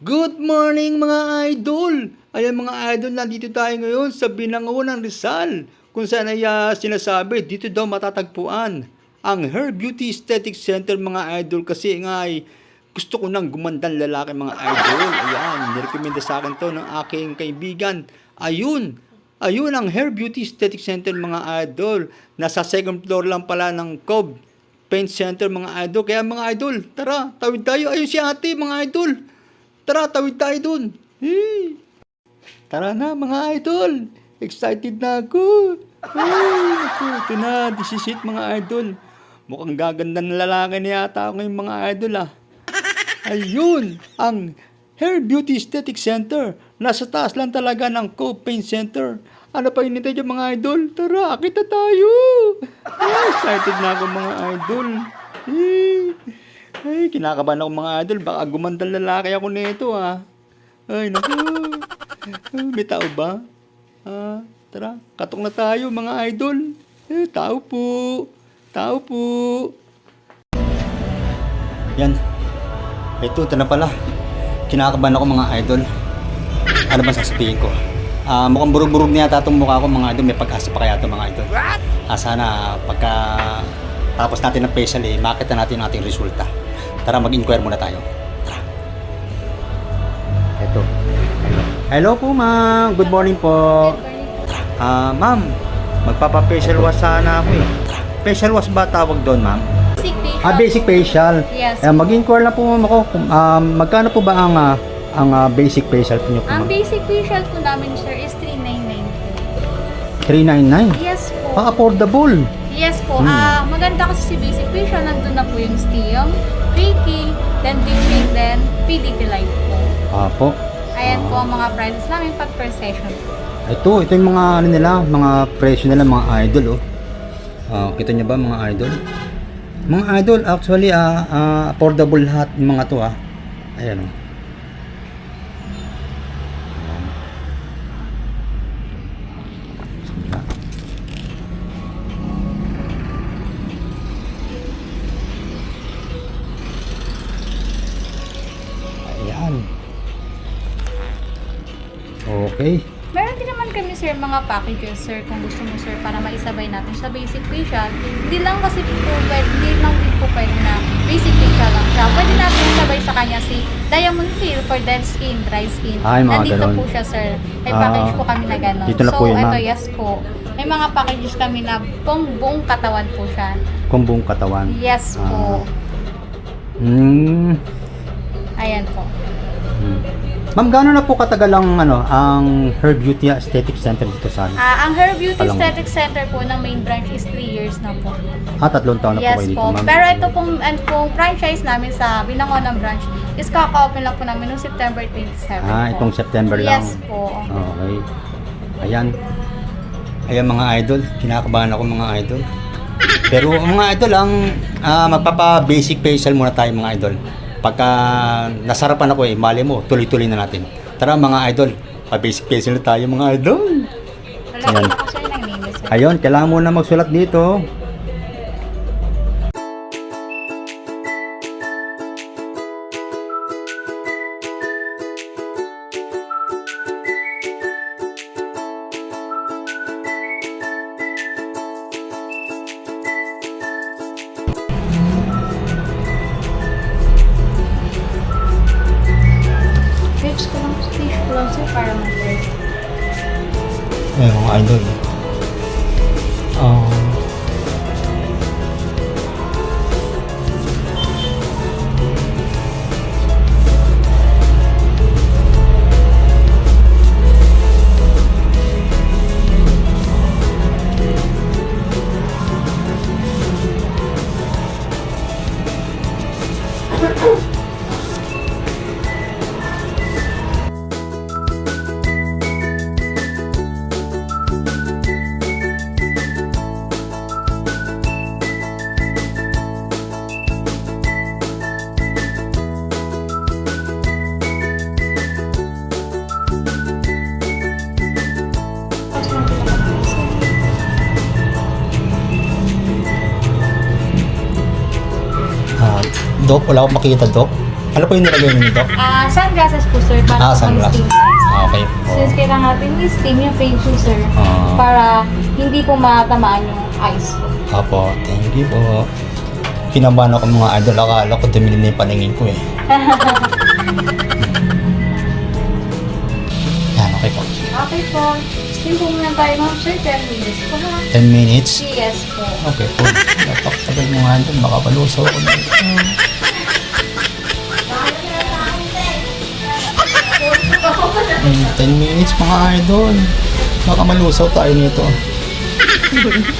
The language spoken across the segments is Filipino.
Good morning mga idol! Ayan mga idol, nandito tayo ngayon sa Binango ng Rizal kung saan ay ah, sinasabi dito daw matatagpuan ang Hair Beauty Aesthetic Center mga idol kasi nga ay gusto ko nang gumandang lalaki mga idol. Ayan, nirekomenda sa akin to ng aking kaibigan. Ayun, ayun ang Hair Beauty Aesthetic Center mga idol. Nasa second floor lang pala ng COB Paint Center mga idol. Kaya mga idol, tara, tawid tayo. Ayun si ate mga idol. Tara, tawid tayo dun. Hey. Tara na mga idol. Excited na ako. Ay, naku, ito na. This is it mga idol. Mukhang gaganda ng lalaki na yata ako ngayong mga idol ah. Ayun, ang Hair Beauty Aesthetic Center. Nasa taas lang talaga ng Cove Paint Center. Ano pa hinintay dyan mga idol? Tara, kita tayo! Ay, excited na ako mga idol. Ay, ay kinakabahan ako mga idol. Baka gumandang lalaki ako nito ah. Ay, naku. Ay, may tao ba? Ah, tara, katok na tayo mga idol. Eh, tao po. Tao po. Yan. Ito, ito na pala. Kinakabahan ako mga idol. Ano ba sasabihin ko? Ah, mukhang burug-burug na yata itong mukha ko mga idol. May pag-asa pa kaya ito mga idol. Ah, sana pagka tapos natin ng facial eh, makita natin ang ating resulta. Tara, mag-inquire muna tayo. Tara. Ito. Hello po ma'am. Good morning po. Ah, ma'am. Magpapa-facial wash sana ako eh. Facial wash ba tawag doon ma'am? Basic facial. Ah, basic facial. Yes. Eh, mag-inquire na po ma'am ako kung um, magkano po ba ang ah, ang ah, basic facial po niyo po Ang ma'am? basic facial po namin, sir, is 399 po. 399. Yes po. Ah, affordable. Yes po. Hmm. Ah, maganda kasi si basic facial. Nandun na po yung steam, Reiki, then bleaching, then PDT light po. Ah, po. Ayan po ang mga prices namin pag per session po. Ito, ito yung mga ano nila, mga presyo nila, mga idol oh. Ah, kita niyo ba mga idol? Mga idol, actually ah ah, affordable lahat ng mga to ah. Ayan oh. Okay. Meron din naman kami, sir, mga packages, sir, kung gusto mo, sir, para maisabay natin sa basic facial. Hindi lang kasi po pwede, hindi lang din po pwede na basic facial lang siya. Pwede natin isabay sa kanya si Diamond Feel for dead skin, dry skin. Ay, mga Nandito ganon. po siya, sir. May Ah, package po kami na gano'n. dito na so, po yun, ito, ma'am. yes po. May mga packages kami na pong buong katawan po siya. Kung buong katawan. Yes Ah. po. Hmm. Ayan po. Hmm. Ma'am, gaano na po katagal ang ano, ang Her Beauty Aesthetic Center dito sa ano? Ah, ang Her Beauty Palang- Aesthetic Center po ng main branch is 3 years na po. Ah, tatlong taon na po Yes kayo dito, po. ma'am. Pero ito pong, and pong franchise namin sa Binangonan branch is kaka-open lang po namin noong September 27 Ah, po. itong September lang. Yes po. Okay. Ayan. Ayan mga idol, kinakabahan ako mga idol. Pero mga idol, ang ah, magpapa-basic facial muna tayo mga idol. Pagka nasarapan ako eh, mali mo, tuloy-tuloy na natin. Tara mga idol, pa-basic facial na tayo mga idol. Ayun, kailangan mo na magsulat dito. Lang, tips ko lang sir para mag-work. Ayun mga idol. Um, Ah, Dok, wala akong makita, Dok. Ano po yung nilagay mo nito? Ah, sunglasses po sir, para Ah, sa sunglasses. steam. Ah, okay po. Since kailangan natin i-steam yung face po sir, Ah. para hindi po matamaan yung eyes po. Apo, thank you po. Kinabahan ako mga idol. Akala ko dumili na yung paningin ko eh. Yan, okay po. Okay po. Steam po muna tayo ma'am sir, 10 minutes po ha. 10 minutes. Yes po. Okay po. Napakatagal mo nga idol. Baka palusaw ko na. 10 minutes mga idol. Baka malusaw tayo nito.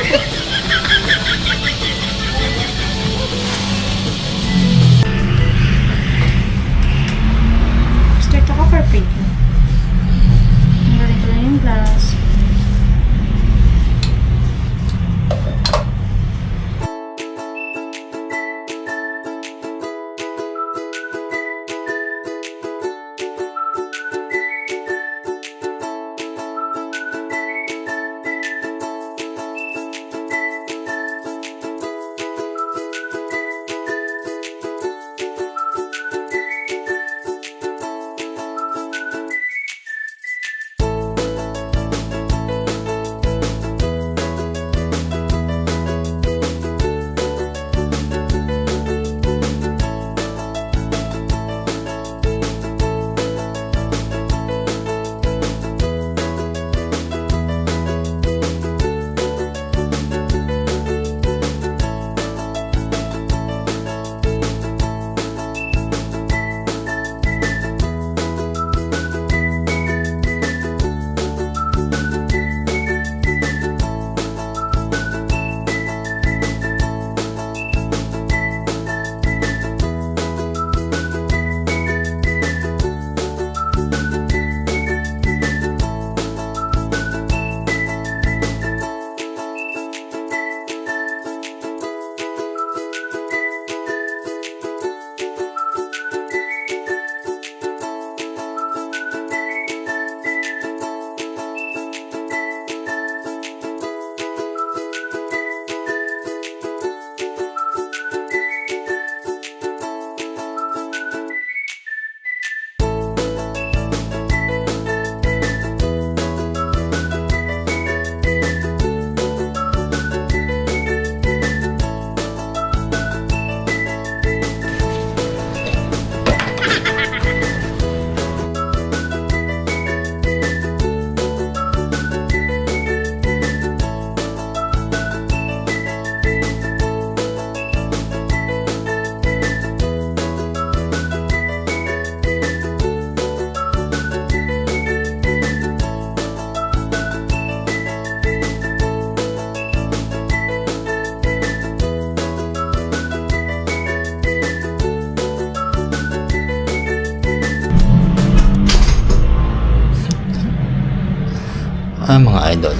Mga idol.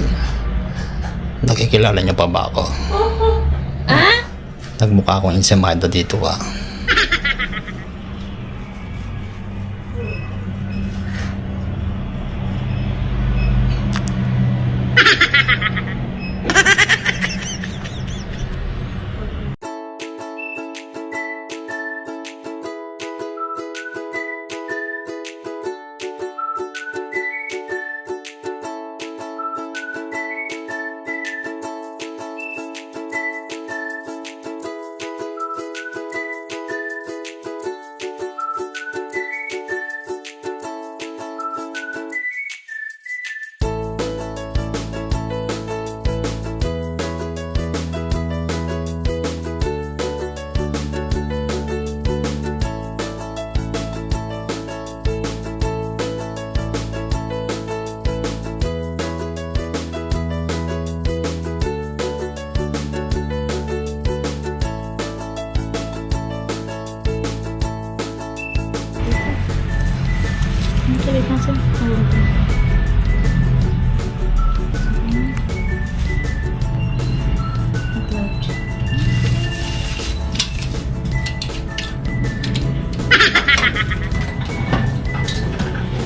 Nakikilala niyo pa ba ako? Ah? Nagmukha akong insemado dito ah.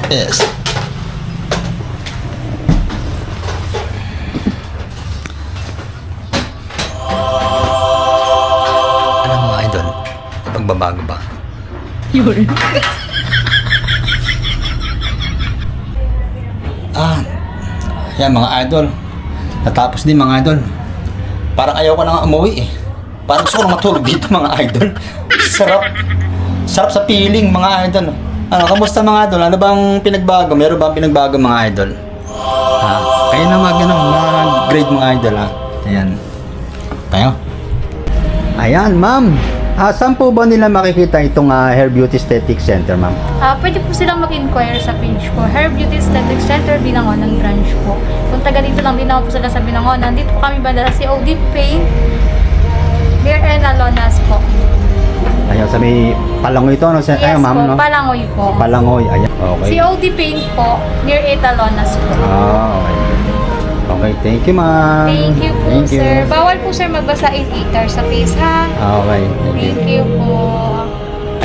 Yes. Ano mga idol? Pagbabago ba? Ah, yan mga idol. Natapos din mga idol. Parang ayaw ko na nga umuwi eh. Parang gusto ko na matulog dito mga idol. Sarap. Sarap sa feeling mga idol. Ano, kamusta mga idol? Ano bang pinagbago? Meron bang pinagbago mga idol? Ha? Kayo na mag, ano, mag-grade mga idol ha? Ayan. Tayo. Ayan, ma'am. Ah, saan po ba nila makikita itong ah, Hair Beauty Aesthetic Center, ma'am? Ah, pwede po silang mag-inquire sa page ko. Hair Beauty Aesthetic Center Binangonan branch po. Kung taga dito lang din ako po sila sa Binangonan, dito po kami banda sa COD Paint near Enalonas po. Ayan, sa may palangoy ito, ano? Sa, Yes ayun, ma'am, po, no? Palangoy po. Palangoy, ayan. Okay. COD Paint po near Etalonas po. Ah, okay. Okay, thank you, ma'am. Thank you po, Thank you. sir. Bawal po, sir, magbasa in ether sa face, ha? Ah, Okay, thank you. Thank you po.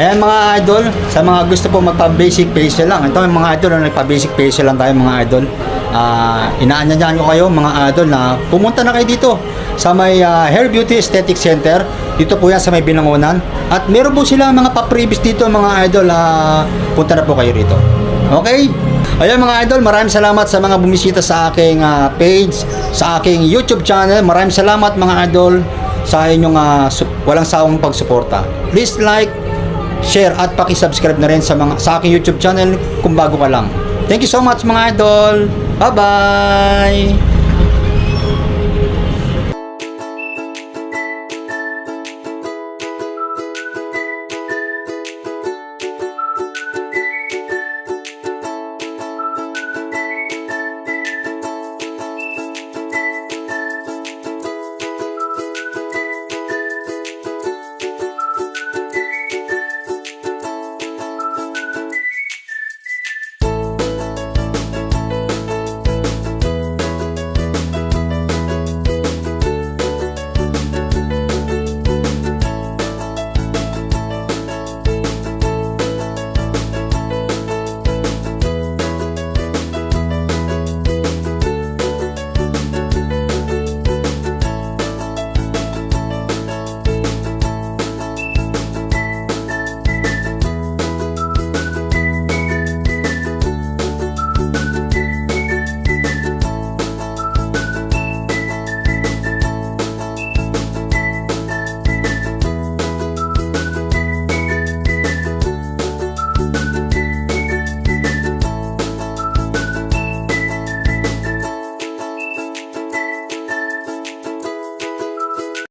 Ayan mga idol, sa mga gusto po magpa-basic facial lang. Ito yung mga idol, na nagpa-basic facial lang tayo mga idol. Ah, inaanyayan ko kayo mga idol na pumunta na kayo dito sa may ah, Hair Beauty Aesthetic Center. Dito po yan sa may Binangonan. At meron po sila mga pa-previous dito mga idol. ah, punta na po kayo rito. Okay? Ayan mga idol, maraming salamat sa mga bumisita sa aking ah, page, sa aking YouTube channel. Maraming salamat mga idol sa inyong sup- walang sawang pagsuporta. Please like, share at paki-subscribe na rin sa mga sa aking YouTube channel kung bago ka lang. Thank you so much mga idol. Bye-bye.